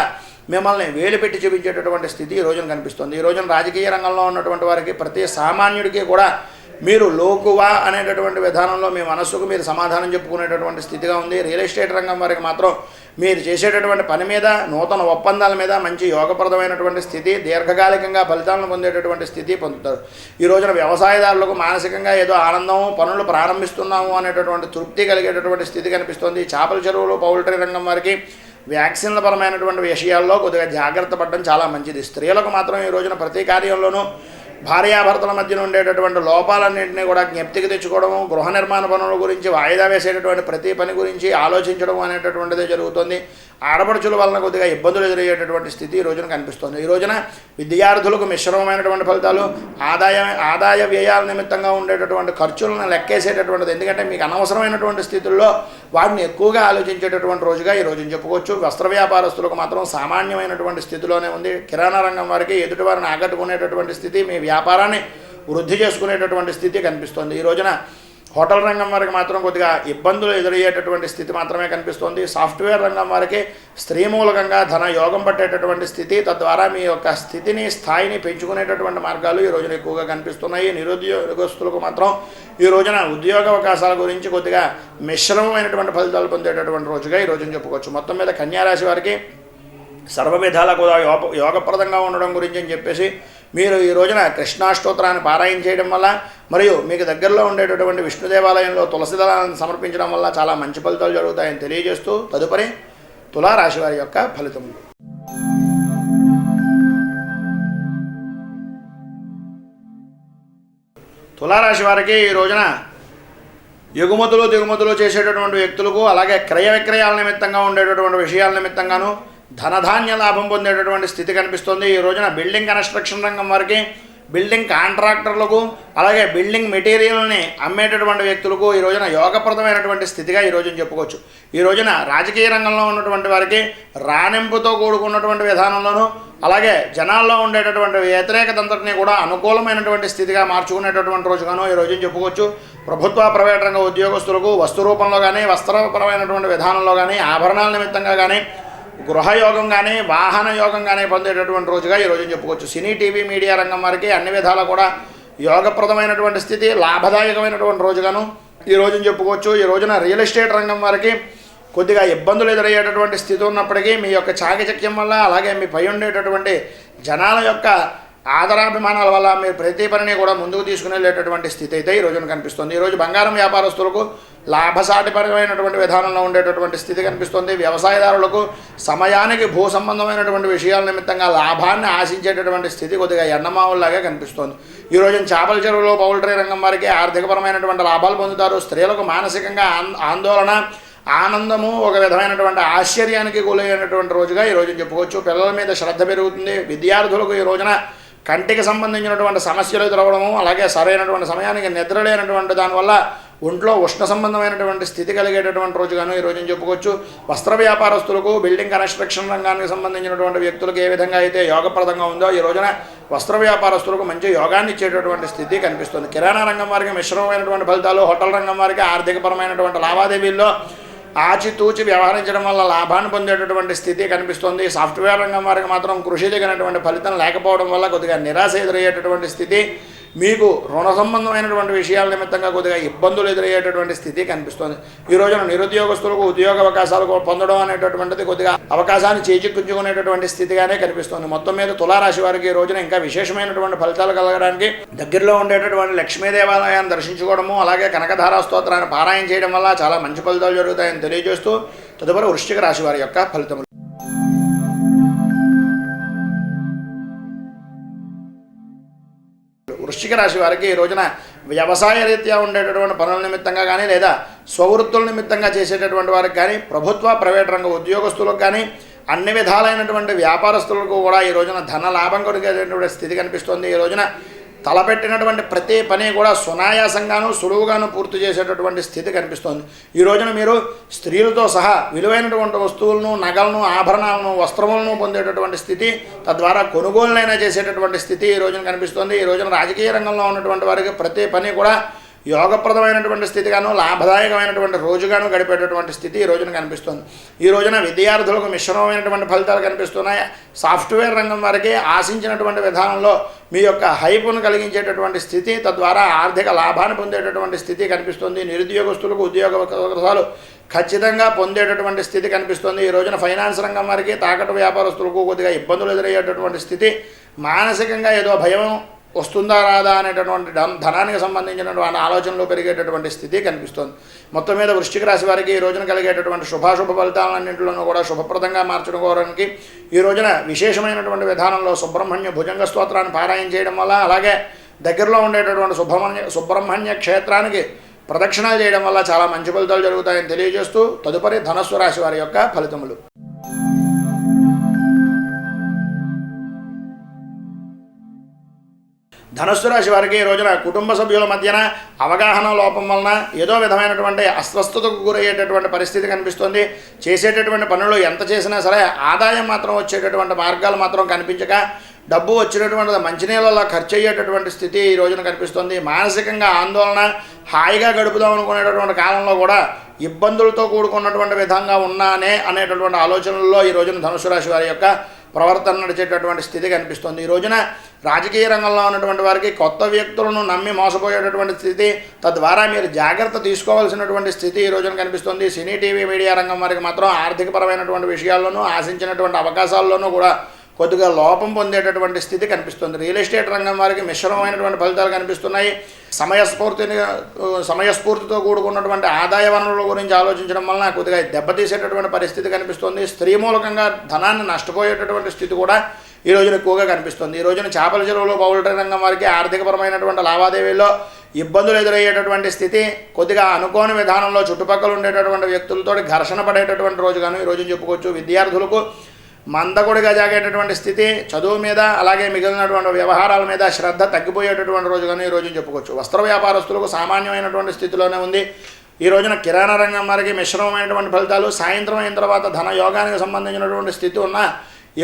మిమ్మల్ని వేలు పెట్టి చూపించేటటువంటి స్థితి ఈ రోజున కనిపిస్తుంది. ఈ రోజున రాజకీయ రంగంలో ఉన్నటువంటి వారికి ప్రతి సామాన్యుడికి కూడా మీరు లోకువా అనేటటువంటి విధానంలో మీ మనస్సుకు మీరు సమాధానం చెప్పుకునేటటువంటి స్థితిగా ఉంది. రియల్ ఎస్టేట్ రంగం వారికి మాత్రం మీరు చేసేటటువంటి పని మీద నూతన ఒప్పందాల మీద మంచి యోగప్రదమైనటువంటి స్థితి దీర్ఘకాలికంగా ఫలితాలను పొందేటటువంటి స్థితి పొందుతారు. ఈ రోజున వ్యవసాయదారులకు మానసికంగా ఏదో ఆనందం పనులు ప్రారంభిస్తున్నాము అనేటటువంటి తృప్తి కలిగేటటువంటి స్థితి కనిపిస్తుంది. చేపల చెరువులు పౌల్ట్రీ రంగం వారికి వ్యాక్సిన్ల పరమైనటువంటి విషయాల్లో కొద్దిగా జాగ్రత్త పడడం చాలా మంచిది. స్త్రీలకు మాత్రం ఈ రోజున ప్రతి కార్యంలోనూ భార్యాభర్తల మధ్యన ఉండేటటువంటి లోపాలన్నింటినీ కూడా జ్ఞప్తికి తెచ్చుకోవడము గృహ నిర్మాణ పనుల గురించి వాయిదా వేసేటటువంటి ప్రతి పని గురించి ఆలోచించడం అనేటటువంటిదే జరుగుతుంది. ఆడపడుచుల వలన కొద్దిగా ఇబ్బందులు ఎదురయ్యేటటువంటి స్థితి ఈ రోజున కనిపిస్తుంది. ఈ రోజున విద్యార్థులకు మిశ్రమమైనటువంటి ఫలితాలు ఆదాయ ఆదాయ వ్యయాల నిమిత్తంగా ఉండేటటువంటి ఖర్చులను లెక్కేసేటటువంటిది. ఎందుకంటే మీకు అనవసరమైనటువంటి స్థితుల్లో వాటిని ఎక్కువగా ఆలోచించేటటువంటి రోజుగా ఈ రోజున చెప్పుకోవచ్చు. వస్త్ర వ్యాపారస్తులకు మాత్రం సామాన్యమైనటువంటి స్థితిలోనే ఉంది. కిరాణా రంగం వారికి ఎదుటి వారిని ఆకట్టుకునేటటువంటి స్థితి మీ వ్యాపారాన్ని వృద్ధి చేసుకునేటటువంటి స్థితి కనిపిస్తుంది. ఈ రోజున హోటల్ రంగం వారికి మాత్రం కొద్దిగా ఇబ్బందులు ఎదురయ్యేటటువంటి స్థితి మాత్రమే కనిపిస్తుంది. సాఫ్ట్వేర్ రంగం వారికి స్త్రీ మూలకంగా ధన యోగం పట్టేటటువంటి స్థితి తద్వారా మీ యొక్క స్థితిని స్థాయిని పెంచుకునేటటువంటి మార్గాలు ఈ రోజున ఎక్కువగా కనిపిస్తున్నాయి. నిరుద్యోగస్తులకు మాత్రం ఈ రోజున ఉద్యోగ అవకాశాల గురించి కొద్దిగా మిశ్రమమైనటువంటి ఫలితాలు పొందేటటువంటి రోజుగా ఈ రోజున చెప్పుకోవచ్చు. మొత్తం మీద కన్యారాశి వారికి సర్వ విధాలకు కూడా యోగ యోగప్రదంగా ఉండడం గురించి అని చెప్పేసి మీరు ఈ రోజున కృష్ణాష్టోత్తరాన్ని పారాయణ చేయడం వల్ల మరియు మీకు దగ్గరలో ఉండేటటువంటి విష్ణు దేవాలయంలో తులసి దళాలను సమర్పించడం వల్ల చాలా మంచి ఫలితాలు జరుగుతాయని తెలియజేస్తూ తదుపరి తులారాశి వారి యొక్క ఫలితములు తులారాశి వారికి ఈ రోజున ఎగుమతులు దిగుమతులు చేసేటటువంటి వ్యక్తులకు అలాగే క్రయ విక్రయాల నిమిత్తంగా ఉండేటటువంటి విషయాల నిమిత్తంగాను ధనధాన్య లాభం పొందేటటువంటి స్థితి కనిపిస్తుంది. ఈ రోజున బిల్డింగ్ కన్స్ట్రక్షన్ రంగం వారికి బిల్డింగ్ కాంట్రాక్టర్లకు అలాగే బిల్డింగ్ మెటీరియల్ని అమ్మేటటువంటి వ్యక్తులకు ఈ రోజున యోగప్రదమైనటువంటి స్థితిగా ఈ రోజున చెప్పుకోవచ్చు. ఈ రోజున రాజకీయ రంగంలో ఉన్నటువంటి వారికి రాణింపుతో కూడుకున్నటువంటి విధానంలోనూ అలాగే జనాల్లో ఉండేటటువంటి వ్యతిరేకతంతటిని కూడా అనుకూలమైనటువంటి స్థితిగా మార్చుకునేటటువంటి రోజుగాను ఈ రోజున చెప్పుకోవచ్చు. ప్రభుత్వ ప్రైవేట్ రంగ ఉద్యోగస్తులకు వస్తు రూపంలో కానీ వస్త్రపరమైనటువంటి విధానంలో కానీ ఆభరణాల నిమిత్తంగా కానీ గృహయోగం కానీ వాహన యోగం కానీ పొందేటటువంటి రోజుగా ఈ రోజున చెప్పుకోవచ్చు. సినీ టీవీ మీడియా రంగం వారికి అన్ని విధాలా కూడా యోగప్రదమైనటువంటి స్థితి లాభదాయకమైనటువంటి రోజుగాను ఈ రోజున చెప్పుకోవచ్చు. ఈ రోజున రియల్ ఎస్టేట్ రంగం వారికి కొద్దిగా ఇబ్బందులు ఎదురయ్యేటటువంటి స్థితి ఉన్నప్పటికీ మీ యొక్క చాకచక్యం వల్ల అలాగే మీ పై ఉండేటటువంటి జనాల యొక్క ఆదరాభిమానాల వల్ల మీరు ప్రతి పనిని కూడా ముందుకు తీసుకుని వెళ్ళేటటువంటి స్థితి అయితే ఈ రోజున కనిపిస్తుంది. ఈరోజు బంగారం వ్యాపారస్తులకు లాభసాటిపరమైనటువంటి విధానంలో ఉండేటటువంటి స్థితి కనిపిస్తుంది. వ్యవసాయదారులకు సమయానికి భూ సంబంధమైనటువంటి విషయాల నిమిత్తంగా లాభాన్ని ఆశించేటటువంటి స్థితి కొద్దిగా ఎండమావుల్లాగా కనిపిస్తుంది. ఈ రోజున చేపల చెరువులో పౌల్ట్రీ రంగం వారికి ఆర్థికపరమైనటువంటి లాభాలు పొందుతారు. స్త్రీలకు మానసికంగా ఆందోళన ఆనందము ఒక విధమైనటువంటి ఆశ్చర్యానికి గురైనటువంటి రోజుగా ఈ రోజు చెప్పుకోవచ్చు. పిల్లల మీద శ్రద్ధ పెరుగుతుంది. విద్యార్థులకు ఈ రోజున కంటికి సంబంధించినటువంటి సమస్యలు ఎదురవడము అలాగే సరైనటువంటి సమయానికి నిద్ర లేనటువంటి దానివల్ల ఒంట్లో ఉష్ణ సంబంధమైనటువంటి స్థితి కలిగేటటువంటి రోజుగాను ఈ రోజున చెప్పుకోవచ్చు. వస్త్ర వ్యాపారస్తులకు బిల్డింగ్ కన్స్ట్రక్షన్ రంగానికి సంబంధించినటువంటి వ్యక్తులకు ఏ విధంగా అయితే యోగప్రదంగా ఉందో ఈ రోజున వస్త్ర వ్యాపారస్తులకు మంచి యోగాన్ని ఇచ్చేటటువంటి స్థితి కనిపిస్తుంది. కిరాణా రంగం వారికి మిశ్రమమైనటువంటి ఫలితాలు హోటల్ రంగం వారికి ఆర్థికపరమైనటువంటి లావాదేవీల్లో ఆచితూచి వ్యవహరించడం వల్ల లాభాన్ని పొందేటటువంటి స్థితి కనిపిస్తుంది. సాఫ్ట్వేర్ రంగం వారికి మాత్రం కృషి దిగినటువంటి ఫలితం లేకపోవడం వల్ల కొద్దిగా నిరాశ ఎదురయ్యేటటువంటి స్థితి మీకు రుణ సంబంధమైనటువంటి విషయాల నిమిత్తంగా కొద్దిగా ఇబ్బందులు ఎదురయ్యేటటువంటి స్థితి కనిపిస్తుంది. ఈ రోజున నిరుద్యోగస్తులకు ఉద్యోగ అవకాశాలు పొందడం అనేటటువంటిది కొద్దిగా అవకాశాన్ని చేజిక్కించుకునేటటువంటి స్థితిగానే కనిపిస్తుంది. మొత్తం మీద తులారాశి వారికి ఈ రోజున ఇంకా విశేషమైనటువంటి ఫలితాలు కలగడానికి దగ్గరలో ఉండేటటువంటి లక్ష్మీ దేవాలయాన్ని దర్శించుకోవడము అలాగే కనకధారా స్తోత్రాన్ని పారాయణ చేయడం వల్ల చాలా మంచి ఫలితాలు జరుగుతాయని తెలియజేస్తూ తదుపరి వృశ్చిక రాశి వారి యొక్క ఫలితములు. వృశ్చిక రాశి వారికి ఈ రోజున వ్యవసాయ రీత్యా ఉండేటటువంటి పనుల నిమిత్తంగా కానీ లేదా స్వవృత్తుల నిమిత్తంగా చేసేటటువంటి వారికి కానీ ప్రభుత్వ ప్రైవేట్ రంగ ఉద్యోగస్తులకు కానీ అన్ని విధాలైనటువంటి వ్యాపారస్తులకు కూడా ఈ రోజున ధన లాభం కొరిగేటటువంటి స్థితి కనిపిస్తుంది. ఈ రోజున తలపెట్టినటువంటి ప్రతి పని కూడా సునాయాసంగాను సులువుగాను పూర్తి చేసేటటువంటి స్థితి కనిపిస్తోంది. ఈ రోజున మీరు స్త్రీలతో సహా విలువైనటువంటి వస్తువులను నగలను ఆభరణాలను వస్త్రములను పొందేటటువంటి స్థితి తద్వారా కొనుగోలునైనా చేసేటటువంటి స్థితి ఈ రోజున కనిపిస్తోంది. ఈ రోజున రాజకీయ రంగంలో ఉన్నటువంటి వారికి ప్రతి పని కూడా యోగప్రదమైనటువంటి స్థితిగాను లాభదాయకమైనటువంటి రోజుగాను గడిపేటటువంటి స్థితి ఈ రోజున కనిపిస్తుంది. ఈ రోజున విద్యార్థులకు మిశ్రమమైనటువంటి ఫలితాలు కనిపిస్తున్నాయి. సాఫ్ట్వేర్ రంగం వారికి ఆశించినటువంటి విధానంలో మీ యొక్క హైపును కలిగించేటటువంటి స్థితి తద్వారా ఆర్థిక లాభాన్ని పొందేటటువంటి స్థితి కనిపిస్తుంది. నిరుద్యోగస్తులకు ఉద్యోగ అవకాశాలు ఖచ్చితంగా పొందేటటువంటి స్థితి కనిపిస్తుంది. ఈ రోజున ఫైనాన్స్ రంగం వారికి తాకట్టు వ్యాపారస్తులకు కొద్దిగా ఇబ్బందులు ఎదురయ్యేటటువంటి స్థితి మానసికంగా ఏదో భయం వస్తుందా రాదా అనేటటువంటి ధనానికి సంబంధించినటువంటి ఆలోచనలు పెరిగేటటువంటి స్థితి కనిపిస్తోంది. మొత్తం మీద వృశ్చిక రాశి వారికి ఈ రోజున కలిగేటటువంటి శుభాశుభ ఫలితాలన్నింటిలోనూ కూడా శుభప్రదంగా మార్చుకోవడానికి ఈ రోజున విశేషమైనటువంటి విధానంలో సుబ్రహ్మణ్య భుజంగ స్తోత్రాన్ని పారాయణ చేయడం వల్ల అలాగే దగ్గరలో ఉండేటటువంటి సుబ్రహ్మణ్య సుబ్రహ్మణ్య క్షేత్రానికి ప్రదక్షిణాలు చేయడం వల్ల చాలా మంచి ఫలితాలు జరుగుతాయని తెలియజేస్తూ తదుపరి ధనస్సు రాశి వారి యొక్క ఫలితములు. ధనుస్సు రాశి వారికి ఈ రోజున కుటుంబ సభ్యుల మధ్యన అవగాహన లోపం వలన ఏదో విధమైనటువంటి అస్వస్థతకు గురయ్యేటటువంటి పరిస్థితి కనిపిస్తుంది. చేసేటటువంటి పనులు ఎంత చేసినా సరే ఆదాయం మాత్రం వచ్చేటటువంటి మార్గాలు మాత్రం కనిపించక డబ్బు వచ్చినటువంటి మంచినీళ్ళలో ఖర్చు అయ్యేటటువంటి స్థితి ఈ రోజున కనిపిస్తుంది. మానసికంగా ఆందోళన హాయిగా గడుపుదాం అనుకునేటటువంటి కాలంలో కూడా ఇబ్బందులతో కూడుకున్నటువంటి విధంగా ఉన్నానే అనేటటువంటి ఆలోచనల్లో ఈ రోజున ధనుసు రాశి వారి యొక్క ప్రవర్తన నడిచేటటువంటి స్థితి కనిపిస్తుంది. ఈ రోజున రాజకీయ రంగంలో ఉన్నటువంటి వారికి కొత్త వ్యక్తులను నమ్మి మోసపోయేటటువంటి స్థితి తద్వారా మీరు జాగ్రత్త తీసుకోవాల్సినటువంటి స్థితి ఈ రోజున కనిపిస్తుంది. సినీ టీవీ మీడియా రంగం వారికి మాత్రం ఆర్థికపరమైనటువంటి విషయాల్లోనూ ఆశించినటువంటి అవకాశాల్లోనూ కూడా కొద్దిగా లోపం పొందేటటువంటి స్థితి కనిపిస్తుంది. రియల్ ఎస్టేట్ రంగం వారికి మిశ్రమమైనటువంటి ఫలితాలు కనిపిస్తున్నాయి. సమయస్ఫూర్తిని సమయస్ఫూర్తితో కూడుకున్నటువంటి ఆదాయ వనరుల గురించి ఆలోచించడం వలన కొద్దిగా దెబ్బతీసేటటువంటి పరిస్థితి కనిపిస్తుంది. స్త్రీ మూలకంగా ధనాన్ని నష్టపోయేటటువంటి స్థితి కూడా ఈ రోజున ఎక్కువగా కనిపిస్తుంది. ఈ రోజున చేపల చెరువులు పౌల్ట్రీ రంగం వారికి ఆర్థికపరమైనటువంటి లావాదేవీల్లో ఇబ్బందులు ఎదురయ్యేటటువంటి స్థితి కొద్దిగా అనుకోని విధానంలో చుట్టుపక్కల ఉండేటటువంటి వ్యక్తులతో ఘర్షణ పడేటటువంటి రోజుగాను ఈ రోజున చెప్పుకోవచ్చు. విద్యార్థులకు మందకొడిగా జాగేటటువంటి స్థితి చదువు మీద అలాగే మిగిలినటువంటి వ్యవహారాల మీద శ్రద్ధ తగ్గిపోయేటటువంటి రోజుగానే ఈ రోజున చెప్పుకోవచ్చు. వస్త్ర వ్యాపారస్తులకు సామాన్యమైనటువంటి స్థితిలోనే ఉంది. ఈ రోజున కిరాణా రంగం వారికి మిశ్రమమైనటువంటి ఫలితాలు సాయంత్రం అయిన తర్వాత ధన యోగానికి సంబంధించినటువంటి స్థితి ఉన్న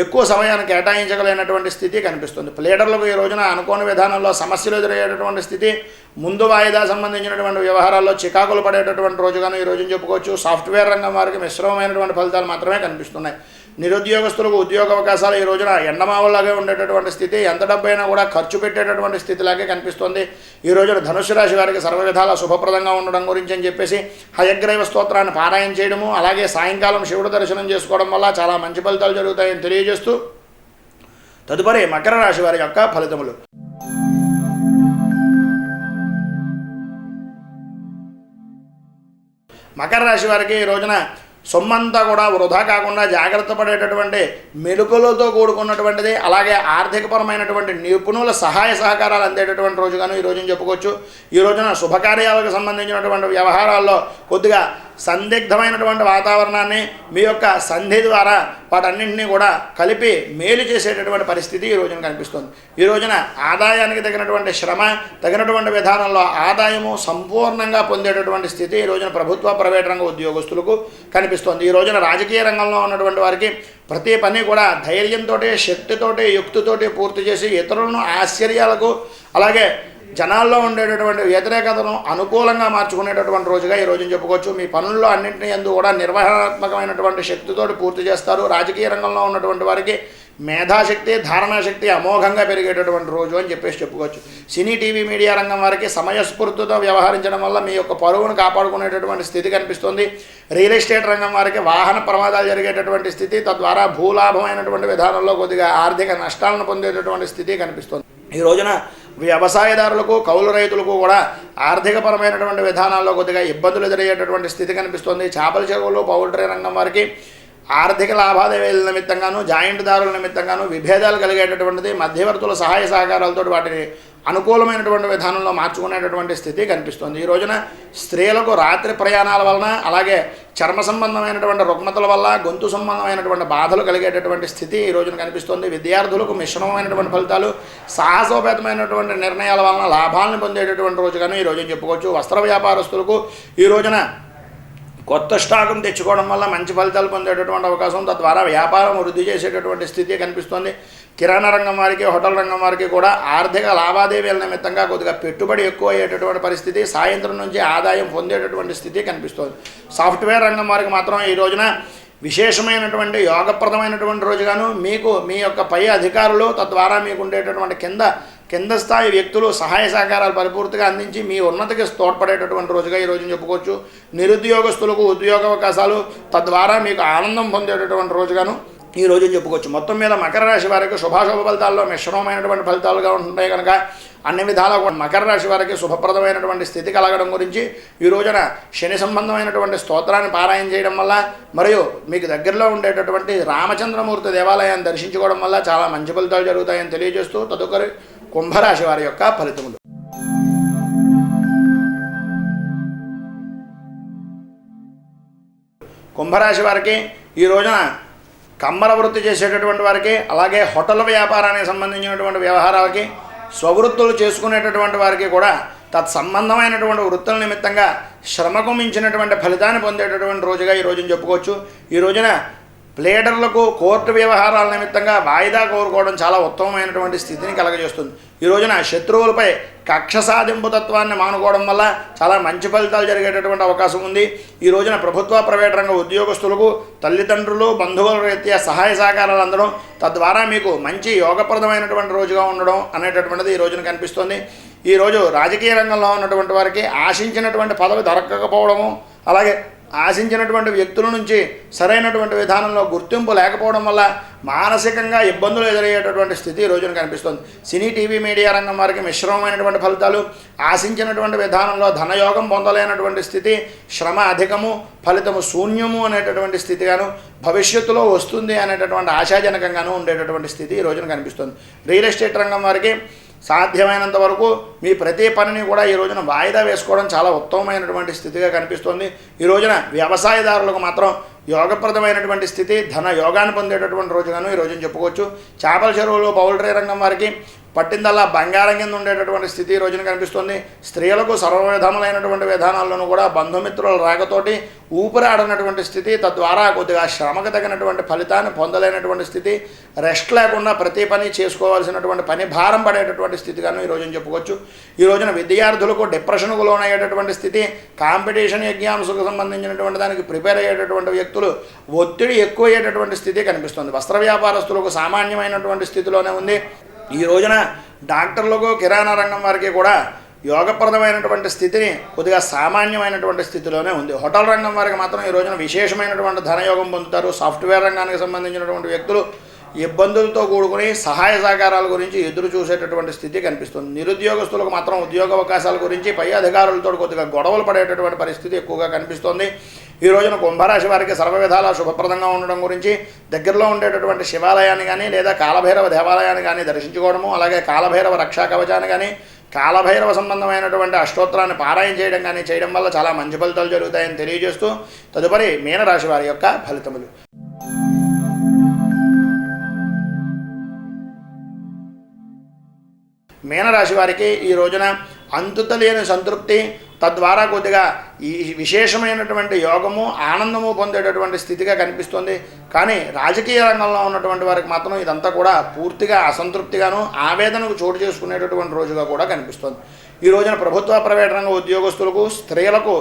ఎక్కువ సమయాన్ని కేటాయించగలిగినటువంటి స్థితి కనిపిస్తుంది. ప్లేడర్లకు ఈ రోజున అనుకోని విధానంలో సమస్యలు ఎదురయ్యేటటువంటి స్థితి ముందు వాయిదా సంబంధించినటువంటి వ్యవహారాల్లో చికాకులు పడేటటువంటి రోజుగాను ఈ రోజున చెప్పుకోవచ్చు. సాఫ్ట్వేర్ రంగం వారికి మిశ్రమమైనటువంటి ఫలితాలు మాత్రమే కనిపిస్తున్నాయి. నిరుద్యోగస్తులకు ఉద్యోగ అవకాశాలు ఈ రోజున ఎండమావల్లాగే ఉండేటటువంటి స్థితి ఎంత డబ్బైనా కూడా ఖర్చు పెట్టేటటువంటి స్థితిలాగే కనిపిస్తుంది. ఈ రోజున ధనుసు రాశి వారికి సర్వవిధాల శుభప్రదంగా ఉండడం గురించి అని చెప్పేసి హయగ్రైవ స్తోత్రాన్ని పారాయణ చేయడము అలాగే సాయంకాలం శివుడు దర్శనం చేసుకోవడం వల్ల చాలా మంచి ఫలితాలు జరుగుతాయని తెలియజేస్తూ తదుపరి మకర రాశి వారి యొక్క ఫలితములు. మకర రాశి వారికి ఈ రోజున సొమ్మంతా కూడా వృధా కాకుండా జాగ్రత్త పడేటటువంటి మెలుకలతో కూడుకున్నటువంటిది అలాగే ఆర్థికపరమైనటువంటి నిపుణుల సహాయ సహకారాలు అందేటటువంటి రోజుగాను ఈ రోజున చెప్పుకోవచ్చు. ఈ రోజున శుభకార్యాలకు సంబంధించినటువంటి వ్యవహారాల్లో కొద్దిగా సందిగ్ధమైనటువంటి వాతావరణాన్ని మీ యొక్క సంధి ద్వారా వాటన్నింటినీ కూడా కలిపి మేలు చేసేటటువంటి పరిస్థితి ఈ రోజున కనిపిస్తుంది. ఈ రోజున ఆదాయానికి తగినటువంటి శ్రమ తగినటువంటి విధానంలో ఆదాయము సంపూర్ణంగా పొందేటటువంటి స్థితి ఈ రోజున ప్రభుత్వ ప్రైవేట్ రంగ ఉద్యోగస్తులకు కనిపిస్తుంది. ఈ రోజున రాజకీయ రంగంలో ఉన్నటువంటి వారికి ప్రతి పని కూడా ధైర్యంతో శక్తితోటి యుక్తితోటి పూర్తి చేసి ఇతరులను ఆశ్చర్యాలకు అలాగే జనాల్లో ఉండేటటువంటి వ్యతిరేకతను అనుకూలంగా మార్చుకునేటటువంటి రోజుగా ఈ రోజును చెప్పుకోవచ్చు. మీ పనుల్లో అన్నింటినీ ఎందు కూడా నిర్వహణాత్మకమైనటువంటి శక్తితో పూర్తి చేస్తారు. రాజకీయ రంగంలో ఉన్నటువంటి వారికి మేధాశక్తి ధారణాశక్తి అమోఘంగా పెరిగేటటువంటి రోజు అని చెప్పేసి చెప్పుకోవచ్చు. సినీ టీవీ మీడియా రంగం వారికి సమయస్ఫూర్తితో వ్యవహరించడం వల్ల మీ యొక్క పరువును కాపాడుకునేటటువంటి స్థితి కనిపిస్తుంది. రియల్ ఎస్టేట్ రంగం వారికి వాహన ప్రమాదాలు జరిగేటటువంటి స్థితి తద్వారా భూలాభమైనటువంటి విధానంలో కొద్దిగా ఆర్థిక నష్టాలను పొందేటటువంటి స్థితి కనిపిస్తుంది. ఈ రోజున వ్యవసాయదారులకు కౌలు రైతులకు కూడా ఆర్థికపరమైనటువంటి విధానాల్లో కొద్దిగా ఇబ్బందులు ఎదురయ్యేటటువంటి స్థితి కనిపిస్తుంది. చేపల చెరువులు పౌల్ట్రీ రంగం వారికి ఆర్థిక లావాదేవీల నిమిత్తంగాను జాయింట్దారుల నిమిత్తంగాను విభేదాలు కలిగేటటువంటిది మధ్యవర్తుల సహాయ సహకారాలతో వాటిని అనుకూలమైనటువంటి విధానంలో మార్చుకునేటటువంటి స్థితి కనిపిస్తుంది. ఈ రోజున స్త్రీలకు రాత్రి ప్రయాణాల వలన అలాగే చర్మ సంబంధమైనటువంటి రుగ్మతల వల్ల గొంతు సంబంధమైనటువంటి బాధలు కలిగేటటువంటి స్థితి ఈ రోజున కనిపిస్తుంది. విద్యార్థులకు మిశ్రమమైనటువంటి ఫలితాలు సాహసోపేతమైనటువంటి నిర్ణయాల వలన లాభాలను పొందేటటువంటి రోజుగాను ఈ రోజున చెప్పుకోవచ్చు. వస్త్ర వ్యాపారస్తులకు ఈ రోజున కొత్త స్టాకును తెచ్చుకోవడం వల్ల మంచి ఫలితాలు పొందేటటువంటి అవకాశం తద్వారా వ్యాపారం వృద్ధి చేసేటటువంటి స్థితి కనిపిస్తుంది. కిరాణా రంగం వారికి హోటల్ రంగం వారికి కూడా ఆర్థిక లావాదేవీల నిమిత్తంగా కొద్దిగా పెట్టుబడి ఎక్కువ అయ్యేటటువంటి పరిస్థితి సాయంత్రం నుంచి ఆదాయం పొందేటటువంటి స్థితి కనిపిస్తుంది. సాఫ్ట్వేర్ రంగం వారికి మాత్రం ఈ రోజున విశేషమైనటువంటి యోగప్రదమైనటువంటి రోజుగాను మీకు మీ యొక్క పై అధికారులు తద్వారా మీకు ఉండేటటువంటి కింద కింద స్థాయి వ్యక్తులు సహాయ సహకారాలు పరిపూర్తిగా అందించి మీ ఉన్నతికి తోడ్పడేటటువంటి రోజుగా ఈ రోజున చెప్పుకోవచ్చు. నిరుద్యోగస్తులకు ఉద్యోగ అవకాశాలు తద్వారా మీకు ఆనందం పొందేటటువంటి రోజుగాను ఈ రోజు చెప్పుకోవచ్చు. మొత్తం మీద మకర రాశి వారికి శుభాశుభ ఫలితాల్లో మిశ్రమమైనటువంటి ఫలితాలుగా ఉంటున్నాయి కనుక అన్ని విధాలా మకర రాశి వారికి శుభప్రదమైనటువంటి స్థితి కలగడం గురించి ఈ రోజున శని సంబంధమైనటువంటి స్తోత్రాన్ని పారాయణ చేయడం వల్ల మరియు మీకు దగ్గరలో ఉండేటటువంటి రామచంద్రమూర్తి దేవాలయాన్ని దర్శించుకోవడం వల్ల చాలా మంచి ఫలితాలు జరుగుతాయని తెలియజేస్తూ తదుపరి కుంభరాశి వారి యొక్క ఫలితములు. కుంభరాశి వారికి ఈ రోజున కమ్మర వృత్తి చేసేటటువంటి వారికి అలాగే హోటల్ వ్యాపారానికి సంబంధించినటువంటి వ్యవహారాలకి స్వవృత్తులు చేసుకునేటటువంటి వారికి కూడా తత్సంబంధమైనటువంటి వృత్తుల నిమిత్తంగా శ్రమకు మించినటువంటి ఫలితాన్ని పొందేటటువంటి రోజుగా ఈ రోజున చెప్పుకోవచ్చు. ఈ రోజున ప్లేడర్లకు కోర్టు వ్యవహారాల నిమిత్తంగా వాయిదా కోరుకోవడం చాలా ఉత్తమమైనటువంటి స్థితిని కలగజేస్తుంది. ఈ రోజున శత్రువులపై కక్ష సాధింపు తత్వాన్ని మానుకోవడం వల్ల చాలా మంచి ఫలితాలు జరిగేటటువంటి అవకాశం ఉంది. ఈ రోజున ప్రభుత్వ ప్రైవేట్ రంగ ఉద్యోగస్తులకు తల్లిదండ్రులు బంధువుల రీత్యా సహాయ సహకారాలు అందడం తద్వారా మీకు మంచి యోగప్రదమైనటువంటి రోజుగా ఉండడం అనేటటువంటిది ఈ రోజున కనిపిస్తుంది. ఈరోజు రాజకీయ రంగంలో ఉన్నటువంటి వారికి ఆశించినటువంటి పదవి దొరకకపోవడము అలాగే ఆశించినటువంటి వ్యక్తుల నుంచి సరైనటువంటి విధానంలో గుర్తింపు లేకపోవడం వల్ల మానసికంగా ఇబ్బందులు ఎదురయ్యేటటువంటి స్థితి ఈ రోజున కనిపిస్తుంది. సినీ టీవీ మీడియా రంగం వారికి మిశ్రమమైనటువంటి ఫలితాలు ఆశించినటువంటి విధానంలో ధనయోగం పొందలేనటువంటి స్థితి శ్రమ అధికము ఫలితము శూన్యము అనేటటువంటి స్థితిగాను భవిష్యత్తులో వస్తుంది అనేటటువంటి ఆశాజనకంగాను ఉండేటటువంటి స్థితి ఈ రోజున కనిపిస్తుంది. రియల్ ఎస్టేట్ రంగం వారికి సాధ్యమైనంత వరకు మీ ప్రతి పనిని కూడా ఈ రోజున వాయిదా వేసుకోవడం చాలా ఉత్తమమైనటువంటి స్థితిగా కనిపిస్తుంది. ఈ రోజున వ్యవసాయదారులకు మాత్రం యోగప్రదమైనటువంటి స్థితి ధన యోగాన్ని పొందేటటువంటి రోజుగాను ఈ రోజున చెప్పుకోవచ్చు. చేపల చెరువులు పౌల్ట్రీ రంగం వారికి పట్టిందల్లా బంగారం కింద ఉండేటటువంటి స్థితి ఈ రోజున కనిపిస్తుంది. స్త్రీలకు సర్వవిధములైనటువంటి విధానాల్లోనూ కూడా బంధుమిత్రుల రాకతోటి ఊపిరాడనటువంటి స్థితి తద్వారా కొద్దిగా శ్రమకు తగినటువంటి ఫలితాన్ని పొందలేనటువంటి స్థితి రెస్ట్ లేకుండా ప్రతి పని చేసుకోవాల్సినటువంటి పని భారం పడేటటువంటి స్థితిగాను ఈ రోజున చెప్పుకోవచ్చు. ఈ రోజున విద్యార్థులకు డిప్రెషన్కు లోనయ్యేటటువంటి స్థితి కాంపిటీషన్ ఎగ్జామ్స్కు సంబంధించినటువంటి దానికి ప్రిపేర్ అయ్యేటటువంటి వ్యక్తులు ఒత్తిడి ఎక్కువ అయ్యేటటువంటి స్థితి కనిపిస్తుంది. వస్త్ర వ్యాపారస్తులకు సామాన్యమైనటువంటి స్థితిలోనే ఉంది. ఈ రోజున డాక్టర్లకు కిరాణా రంగం వారికి కూడా యోగప్రదమైనటువంటి స్థితిని కొద్దిగా సామాన్యమైనటువంటి స్థితిలోనే ఉంది. హోటల్ రంగం వారికి మాత్రం ఈ రోజున విశేషమైనటువంటి ధనయోగం పొందుతారు. సాఫ్ట్వేర్ రంగానికి సంబంధించినటువంటి వ్యక్తులు ఇబ్బందులతో కూడుకుని సహాయ సహకారాల గురించి ఎదురు చూసేటటువంటి స్థితి కనిపిస్తుంది. నిరుద్యోగస్తులకు మాత్రం ఉద్యోగ అవకాశాల గురించి పై అధికారులతో కొద్దిగా గొడవలు పడేటటువంటి పరిస్థితి ఎక్కువగా కనిపిస్తోంది. ఈ రోజున కుంభరాశి వారికి సర్వ విధాలా శుభప్రదంగా ఉండడం గురించి దగ్గరలో ఉండేటటువంటి శివాలయాన్ని కానీ లేదా కాలభైరవ దేవాలయాన్ని కానీ దర్శించుకోవడము అలాగే కాలభైరవ రక్షా కవచాన్ని కానీ కాలభైరవ సంబంధమైనటువంటి అష్టోత్తరాన్ని పారాయణ చేయడం కానీ చేయడం వల్ల చాలా మంచి ఫలితాలు జరుగుతాయని తెలియజేస్తూ తదుపరి మీనరాశి వారి యొక్క ఫలితములు. మీనరాశి వారికి ఈ రోజున అంతుతలేని సంతృప్తి తద్వారా కొద్దిగా ఈ విశేషమైనటువంటి యోగము ఆనందము పొందేటటువంటి స్థితిగా కనిపిస్తుంది. కానీ రాజకీయ రంగంలో ఉన్నటువంటి వారికి మాత్రం ఇదంతా కూడా పూర్తిగా అసంతృప్తిగాను ఆవేదనకు చోటు చేసుకునేటటువంటి రోజుగా కూడా కనిపిస్తుంది. ఈ రోజున ప్రభుత్వ ప్రైవేట్ రంగ ఉద్యోగస్తులకు స్త్రీలకు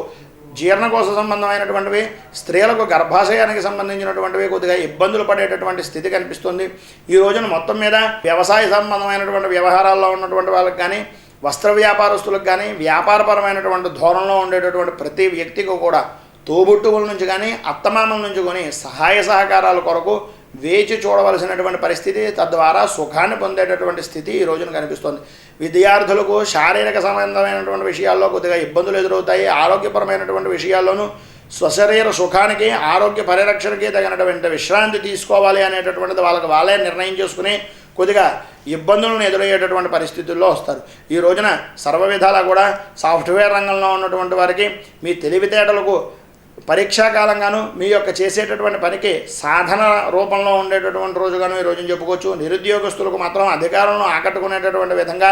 జీర్ణకోశ సంబంధమైనటువంటివి స్త్రీలకు గర్భాశయానికి సంబంధించినటువంటివి కొద్దిగా ఇబ్బందులు పడేటటువంటి స్థితి కనిపిస్తుంది ఈ రోజున మొత్తం మీద వ్యవసాయ సంబంధమైనటువంటి వ్యవహారాల్లో ఉన్నటువంటి వాళ్ళకి కానీ వస్త్ర వ్యాపారస్తులకు కానీ వ్యాపారపరమైనటువంటి ధోరణిలో ఉండేటటువంటి ప్రతి వ్యక్తికి కూడా తోబుట్టువుల నుంచి కానీ అత్తమామల నుంచి కొని సహాయ సహకారాల కొరకు వేచి చూడవలసినటువంటి పరిస్థితి తద్వారా సుఖాన్ని పొందేటటువంటి స్థితి ఈ రోజున కనిపిస్తుంది. విద్యార్థులకు శారీరక సంబంధమైనటువంటి విషయాల్లో కొద్దిగా ఇబ్బందులు ఎదురవుతాయి. ఆరోగ్యపరమైనటువంటి విషయాల్లోనూ స్వశరీర సుఖానికి ఆరోగ్య పరిరక్షణకి తగినటువంటి విశ్రాంతి తీసుకోవాలి అనేటటువంటిది వాళ్ళకి వాళ్ళే నిర్ణయం చేసుకుని కొద్దిగా ఇబ్బందులను ఎదురయ్యేటటువంటి పరిస్థితుల్లో వస్తారు. ఈ రోజున సర్వ విధాలా కూడా సాఫ్ట్వేర్ రంగంలో ఉన్నటువంటి వారికి మీ తెలివితేటలకు పరీక్షాకాలంగాను మీ యొక్క చేసేటటువంటి పనికి సాధన రూపంలో ఉండేటటువంటి రోజుగాను ఈ రోజు చెప్పుకోవచ్చు. నిరుద్యోగస్తులకు మాత్రం అధికారులను ఆకట్టుకునేటటువంటి విధంగా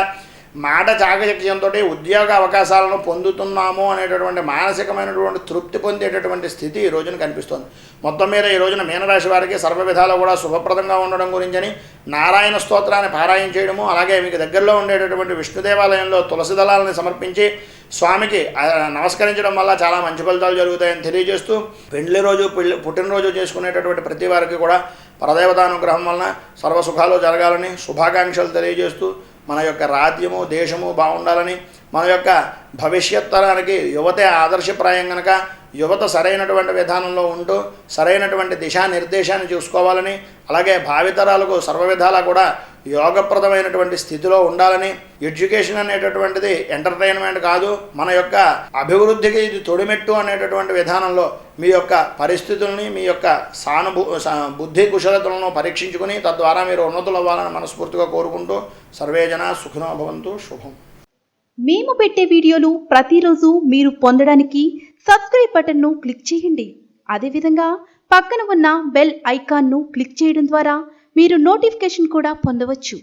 మాట చాకచక్యంతో ఉద్యోగ అవకాశాలను పొందుతున్నాము అనేటటువంటి మానసికమైనటువంటి తృప్తి పొందేటటువంటి స్థితి ఈ రోజున కనిపిస్తోంది. మొత్తం మీద ఈ రోజున మీనరాశి వారికి సర్వ విధాలు కూడా శుభప్రదంగా ఉండడం గురించని నారాయణ స్తోత్రాన్ని పారాయణ చేయడము అలాగే మీకు దగ్గరలో ఉండేటటువంటి విష్ణు దేవాలయంలో తులసి దళాలను సమర్పించి స్వామికి నమస్కరించడం వల్ల చాలా మంచి ఫలితాలు జరుగుతాయని తెలియజేస్తూ పెండ్లి రోజు పెళ్ళి పుట్టినరోజు చేసుకునేటటువంటి ప్రతి వారికి కూడా పరదేవతానుగ్రహం వలన సర్వసుఖాలు జరగాలని శుభాకాంక్షలు తెలియజేస్తూ మన యొక్క రాజ్యము దేశము బాగుండాలని మన యొక్క భవిష్యత్ తరానికి యువతే ఆదర్శప్రాయం కనుక యువత సరైనటువంటి విధానంలో ఉంటూ సరైనటువంటి దిశానిర్దేశాన్ని చూసుకోవాలని అలాగే భావితరాలకు సర్వ విధాలా కూడా యోగప్రదమైనటువంటి స్థితిలో ఉండాలని. ఎడ్యుకేషన్ అనేటటువంటిది ఎంటర్టైన్మెంట్ కాదు మన యొక్క అభివృద్ధికి ఇది తొడిమెట్టు అనేటటువంటి విధానంలో మీ యొక్క పరిస్థితుల్ని మీ యొక్క సానుభూ సా- బుద్ధి కుశలతలను పరీక్షించుకుని తద్వారా మీరు ఉన్నతులు అవ్వాలని మనస్ఫూర్తిగా కోరుకుంటూ సర్వేజన సుఖినో భవంతు శుభం. మేము పెట్టే వీడియోలు ప్రతిరోజు మీరు పొందడానికి సబ్స్క్రైబ్ బటన్ను క్లిక్ చేయండి. అదేవిధంగా పక్కన ఉన్న బెల్ ఐకాన్ను క్లిక్ చేయడం ద్వారా మీరు నోటిఫికేషన్ కూడా పొందవచ్చు.